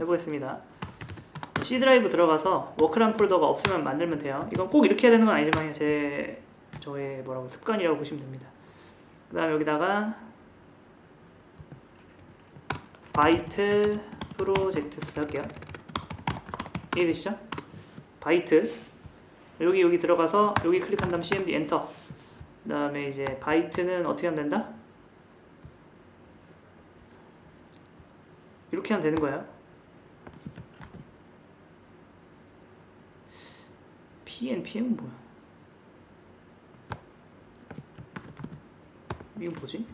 해보겠습니다. C 드라이브 들어가서 워크란 폴더가 없으면 만들면 돼요. 이건 꼭 이렇게 해야 되는 건 아니지만 제 저의 뭐라고 습관이라고 보시면 됩니다. 그 다음 여기다가 바이트 프로젝트 할게요. 이해되시죠? 바이트 여기 여기 들어가서 여기 클릭한 다음 cmd 엔터 그 다음에 이제 바이트는 어떻게 하면 된다? 이렇게 하면 되는 거예요. PNPM은 뭐야? 이건 뭐지?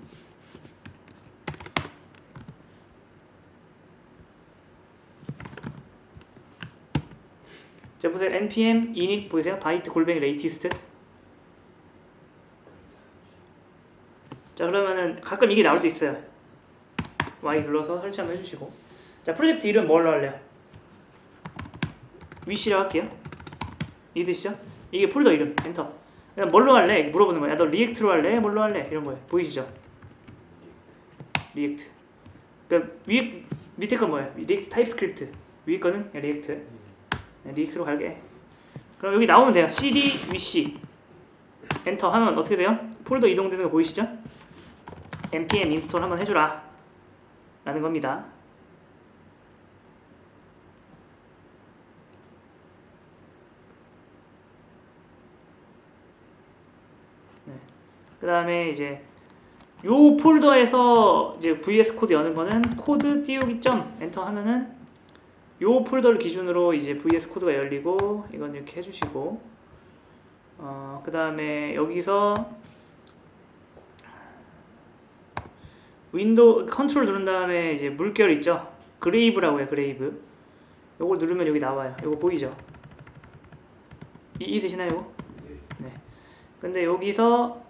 자 보세요. Npm init 보이세요? 바이트 골뱅이 레이티스트. 자 그러면은 가끔 이게 나올 때 있어요. Y 눌러서 설치 한번 해주시고. 자 프로젝트 이름 뭘로 할래요? 위시라고 할게요 이해되시죠? 이게 폴더 이름. 엔터. 그냥 뭘로 할래? 물어보는 거야. 너 리액트로 할래? 뭘로 할래? 이런 거예요. 보이시죠? 리액트. 그러니까 위에 밑에 건 뭐예요? 리액트 타입스크립트. 위에 거는 리액트. 네, 리액트로 갈게. 그럼 여기 나오면 돼요. cd vc 엔터 하면 어떻게 돼요? 폴더 이동되는 거 보이시죠? npm 인스톨 한번 해주라. 라는 겁니다. 네. 그 다음에 이제 요 폴더에서 이제 vs 코드 여는 거는 코드 띄우기 점 엔터 하면은 요 폴더를 기준으로 이제 VS 코드가 열리고 이건 이렇게 해주시고 어, 그 다음에 여기서 윈도우 컨트롤 누른 다음에 이제 물결 있죠? 그레이브라고 해요 그레이브. 요걸 누르면 여기 나와요. 요거 보이죠? 이, 이 되시나요 근데 여기서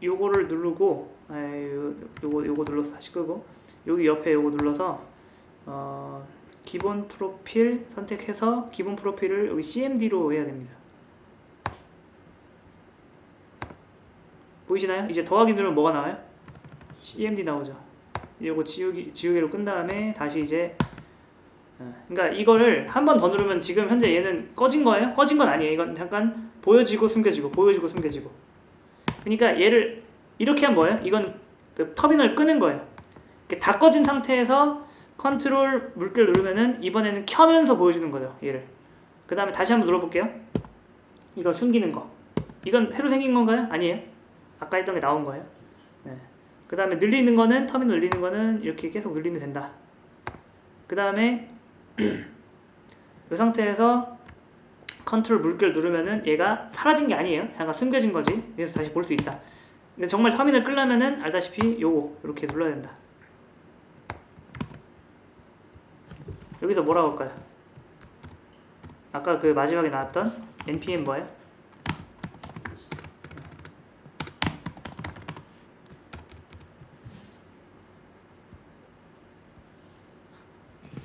요거를 누르고 아, 요, 요거 요거 눌러서 다시 끄고 여기 옆에 요거 눌러서 어 기본 프로필 선택해서 기본 프로필을 여기 CMD로 해야 됩니다. 보이시나요? 이제 더하기 누르면 뭐가 나와요? CMD 나오죠. 이거 지우기 지우개로 끈 다음에 다시 이제 어, 그러니까 이거를 한 번 더 누르면 지금 현재 얘는 꺼진 거예요? 꺼진 건 아니에요. 이건 잠깐 보여지고 숨겨지고 보여지고 숨겨지고. 그러니까 얘를 이렇게 하면 뭐예요? 이건 그 터미널 끄는 거예요. 다 꺼진 상태에서 컨트롤 물결 누르면은 이번에는 켜면서 보여주는 거죠 얘를 그 다음에 다시 한번 눌러볼게요 이거 숨기는 거 이건 새로 생긴 건가요? 아니에요 아까 했던 게 나온 거예요 네. 그 다음에 늘리는 거는 터미널 늘리는 거는 이렇게 계속 늘리면 된다 그 다음에 이 상태에서 컨트롤 물결 누르면은 얘가 사라진 게 아니에요 잠깐 숨겨진 거지 그래서 다시 볼 수 있다 근데 정말 터미널 끌려면은 알다시피 요거 이렇게 눌러야 된다 여기서 뭐라고 할까요? 아까 그 마지막에 나왔던 npm 뭐예요?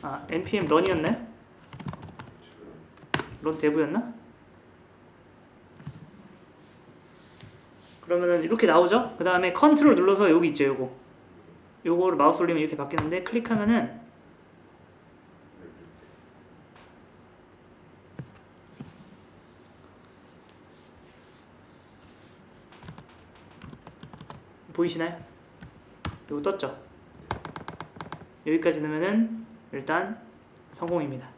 아 npm 런이었나요? 런 대부였나? 그러면은 이렇게 나오죠? 그 다음에 컨트롤 눌러서 여기 있죠 요거 요거를 마우스 올리면 이렇게 바뀌는데 클릭하면은 보이시나요? 이거 떴죠? 여기까지 넣으면은 일단 성공입니다.